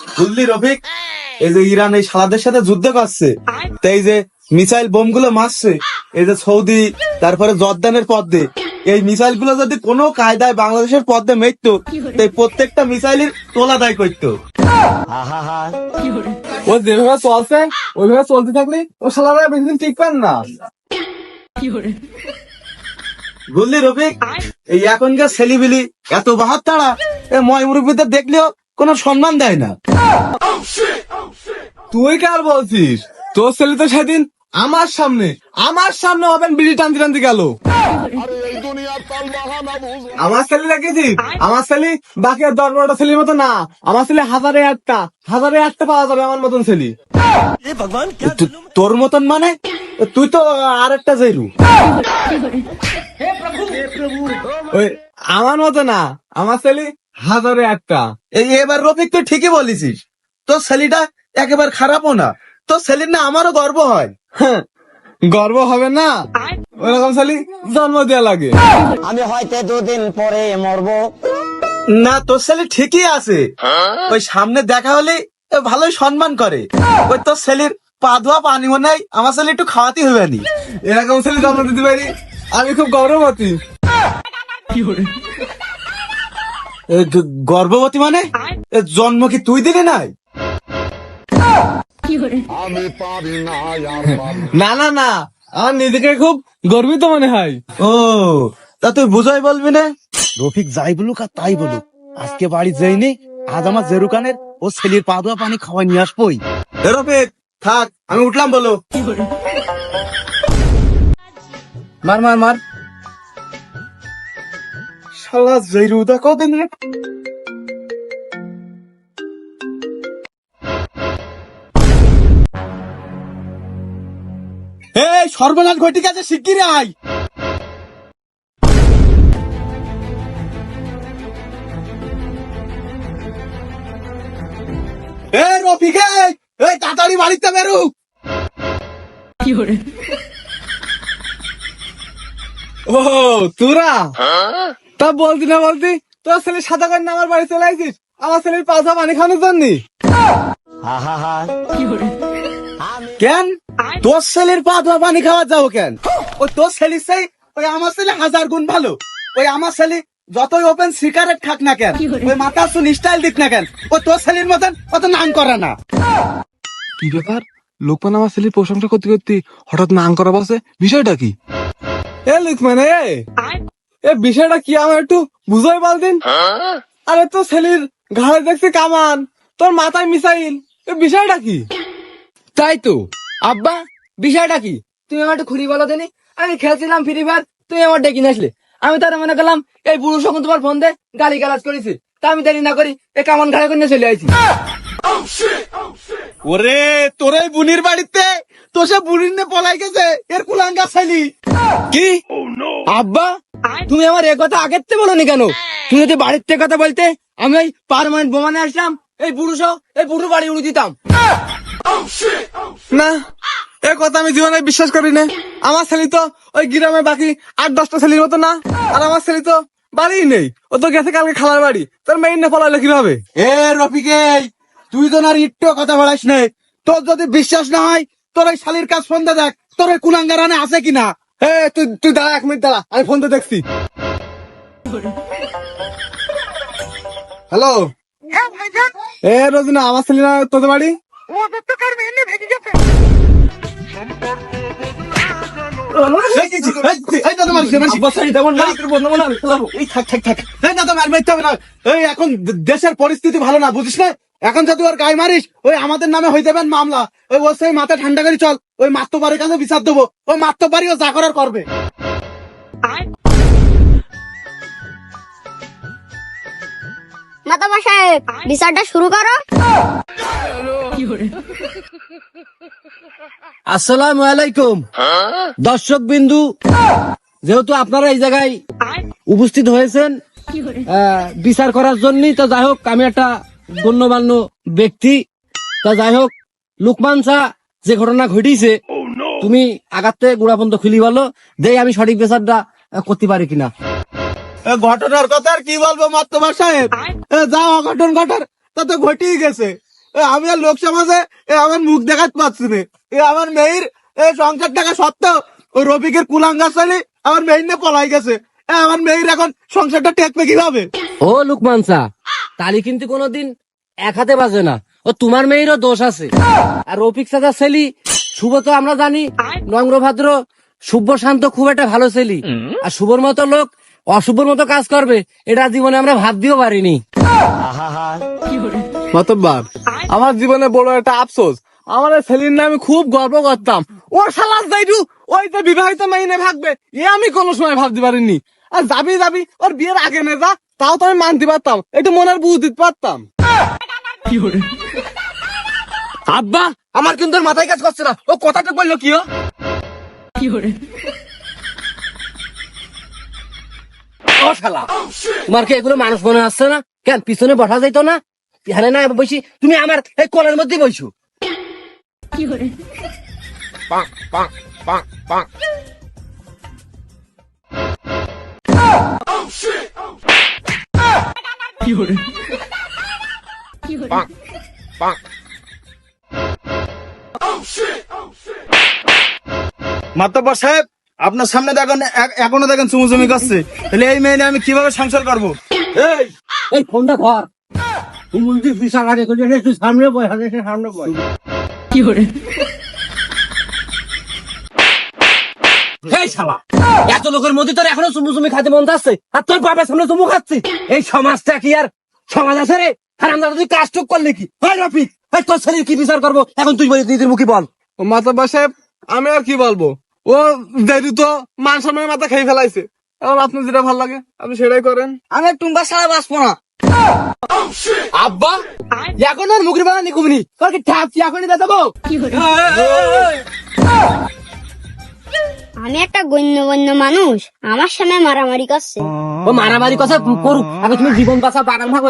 বুঝলি রফিক এই যে ইরান এই সালাদের সাথে যুদ্ধ করছে, তো এই যে মিসাইল বোমগুলো মারছে, এই যে সৌদি, তারপরে জর্দানের পদ্মে, এই মিসাইলগুলো যদি কোনো কায়দায় বাংলাদেশের পদ্মে মেরতো, তাই প্রত্যেকটা মিসাইলের তোলা দায় করতো। ও যেভাবে চলছে, ওইভাবে চলতে থাকলে ও সালারা বেশি দিন টিকবেন না। বুঝলি রফিক, এই এখনকার ছেলিবিলি এত বাহার তারা, এ ময় মুরব্বীদের দেখলেও কোনো সম্মান দেয় না। তুই কার বলছিস? তোর ছেলে তো সেদিন আমার সামনে আমার সামনে হবেন বিড়ি টানতে টানতে গেল। আমার ছেলে দেখেছি আমার ছেলে বাকি আর দশ বারোটা ছেলের মতো না। আমার ছেলে হাজারে আটটা হাজারে আটটা পাওয়া যাবে আমার মতন ছেলে। তোর মতন মানে? তুই তো আর একটা ওই আমার মতো না। আমার ছেলে হাজারে একটা। এই এবার রফিক তুই ঠিকই বলেছিস। তোর ছেলেটা একেবারে খারাপও না। তোর ছেলের না আমারও গর্ব হয়। হ্যাঁ, গর্ব হবে না? ওরকম ছেলে জন্ম দেওয়া লাগে। আমি হয়তো দুদিন পরে মরবো। না তোর ছেলে ঠিকই আছে। ওই সামনে দেখা হলে ভালোই সম্মান করে। ওই তোর ছেলের পা ধোয়া পানিও নাই। আমার ছেলে একটু খাওয়াতে হবে নি এরকম ছেলে জন্ম দিতে পারি? আমি খুব গৌরবতী এ গ- গর্ভবতী মানে? জন্ম কি তুই দিলি নাই? না না না আমার নিজেকে খুব গর্বিত মনে হয়। ও তা তুই বুঝাই বলবি না? রফিক যাই বলুক আর তাই বলুক। আজকে বাড়ি যাইনি আজ আমার জেরুকানের ও ছেলের পা ধোয়া পানি খাওয়াই নিয়ে আসবোই। রফিক থাক আমি উঠলাম বলো। মার মার মার। শালা জেরুদা কদিন রে এই সর্বনাশ ঘটি কাছে শিগগির আয়। এ রফিক এই, তাড়াতাড়ি বাড়িতে বেরো। ও তোরা? তা বলতি না বলতি তোর ছেলে সাদা করে আমার বাড়ি চলে আসিস আমার ছেলের পাশা পানি খাওয়ানোর জন্য। কেন? তোর ছেলের পা পানি খাওয়া যাও কেন? ওই তোর ছেলের সেই ওই আমার ছেলে হাজার গুণ ভালো। ওই আমার ছেলে যতই ওপেন সিগারেট খাক না কেন ওই মাথা শুন স্টাইল দিক না কেন ও তোর ছেলের মতন অত নাম করে না। কি ব্যাপার? লোকমান আমার ছেলের প্রশংসা করতে করতে হঠাৎ নাম করা বসে বিষয়টা কি? এ লোকমান এ। এ বিষয়টা কি আমার একটু বুঝাই বলদিন আরে ছেলের ঘাড়ে দেখছি কামান তোর মাথায় মিসাইল এ বিষয়টা কি? তাই তো। আব্বা বিষয়টা কি? তুমি আমার একটু খুলি বলো দিনি? আমি খেলছিলাম ফ্রি ফায়ার তুমি আমার ডেকে আসলে। আমি তার মনে করলাম এই বুড়ো সখন তোমার ফোন দে গালি গালাজ করেছি। তা আমি দেরি না করি এ কামান ঘাড়ে করে চলে আইছি। ওরে তোর এই বুনির বাড়িতে তো সে বুনির নে পলাই গেছে এর কুলাঙ্গা ছেলি। কি? আব্বা তুমি আমার এ কথা আগের থেকে বলনি কেন? তুমি যদি বাড়ির থেকে কথা বলতে আমি ওই পারমানেন্ট বোমানে আসলাম এই বুড়ো সহ এই বুড়ো বাড়ি উড়ে দিতাম। না এ কথা আমি জীবনে বিশ্বাস করি না আমার ছেলে তো ওই গ্রামে বাকি আট দশটা ছেলের মতো না। আর আমার ছেলে তো বাড়ি নেই। ও তো গেছে কালকে খালার বাড়ি। তোর মেইন না পলাইলো কীভাবে? এ রফিকে তুই তো আর একটু কথা বলাস নে। তোর যদি বিশ্বাস না হয় তোর ওই শালির কাজ ফোন দেখ। তোর ওই কুলাঙ্গা রানে আছে কিনা? এ তুই তুই দাঁড়া এক মিনিট দাঁড়া। আমি ফোনতে দেখছি। হ্যালো? এ রোজিনা আমার ছেলে না তোদের বাড়ি? এখন দেশের পরিস্থিতি ভালো না বুঝিস না? এখন যদি ওর গায়ে মারিস ওই আমাদের নামে হয়ে যাবেন মামলা। ওই ওর সেই মাথা ঠান্ডা করে চল ওই মাত্রবাড়ির কাছে বিচার দেবো। ওই মাত্রবাড়ি ও যা করার করবে। মাতামা সাহেব বিচারটা শুরু করো। আসসালামু আলাইকুম। দর্শক বিন্দু যেহেতু আপনারা এই জায়গায় উপস্থিত হয়েছেন আহ, বিচার করার জন্যই তো যাই হোক আমি একটা গণ্যমান্য ব্যক্তি তা যাই হোক লুকমান শাহ যে ঘটনা ঘটিছে তুমি আগাতে গুড়াপন্ত খুলি বলো দেই আমি সঠিক বিচারটা করতে পারি কিনা। ঘটনার কথা আর কি বলব মাত্তবার সাহেব? যাও অঘটন ঘটার তা তো ঘটেই গেছে। আমি আর লোক সমাজে আমার মুখ দেখাতে পাচ্ছি না। এ আমার মেয়ের সংসার টাকা সত্ত্বেও রবিকের কুলাঙ্গা চালি আমার মেয়ের নিয়ে পলাই গেছে। আমার মেয়ের এখন সংসারটা টেকবে কীভাবে? ও লুকমান চা তালি কিন্তু কোনোদিন এক হাতে বাজে না। ও তোমার মেয়েরও দোষ আছে। আর রফিক সাদা ছেলি, শুভ তো আমরা জানি নম্র ভদ্র শুভ, শান্ত খুব একটা ভালো ছেলি। আর শুভর মতো লোক অশুভর মতো কাজ করবে, এটা জীবনে আমরা ভাবতেও পারিনি। মাতব্বার আমার জীবনে বড় একটা আফসোস। আমার ছেলের নিয়ে আমি খুব গর্ব করতাম। ওর সালাদ যাইটু ওই যে বিবাহিত মেয়ে ভাগবে, এ আমি কোনো সময় ভাবতে পারিনি। আর যাবি যাবি, ওর বিয়ের আগে নে তাও তো আমি মানতে পারতাম। একটু মনের বুঝ দিতে পারতাম। আব্বা আমার কিন্তু মাথায় কাজ করছে না। ও কথাটা বলল কি ও? ও শালা তোমার কি এগুলো মানুষ মনে আসছে না? কেন পিছনে বসা যাইতো না? এখানে না বসি তুমি আমার এই কোলের মধ্যে বসু সাহেব আপনার সামনে দেখেন এখনও দেখেন চুমুচুমি করছে। তাহলে এই মেয়ে আমি কীভাবে সংসার করব? এই এই ফোনটা ধর। তুমি যদি বিশাল আগে করে একটু সামনে বয় হাতে সামনে বয়। এই শালা। এত লোকের মধ্যে তোর এখনও চুমু চুমি খাতে মন যাচ্ছে আর তোর বাবার সামনে চুমু খাচ্ছি এই সমাজটা কি আর সমাজ আছে রে? আর আমরা তুই কাজ টুক করলে কি? হয় রফিক তোর ছেলের কি বিচার করব? এখন তুই নিজের মুখে বল। ও মাতব্বার সাহেব আমি আর কি বলব? ও দেরি তো মান সম্মানের মাথা খেয়ে ফেলাইছে। এখন আপনি যেটা ভালো লাগে আপনি সেটাই করেন। আমি টুম্বা সারা বাঁচবো না। আব্বা! এখন আর মুখের তোর কি এখনই দেবো? আমি একটা গণ্য গণ্য মানুষ। আমার সামনে মারামারি করছে। ও মারামারি কথা করুক আগে তুমি জীবন বাঁচা বাগান ভাগ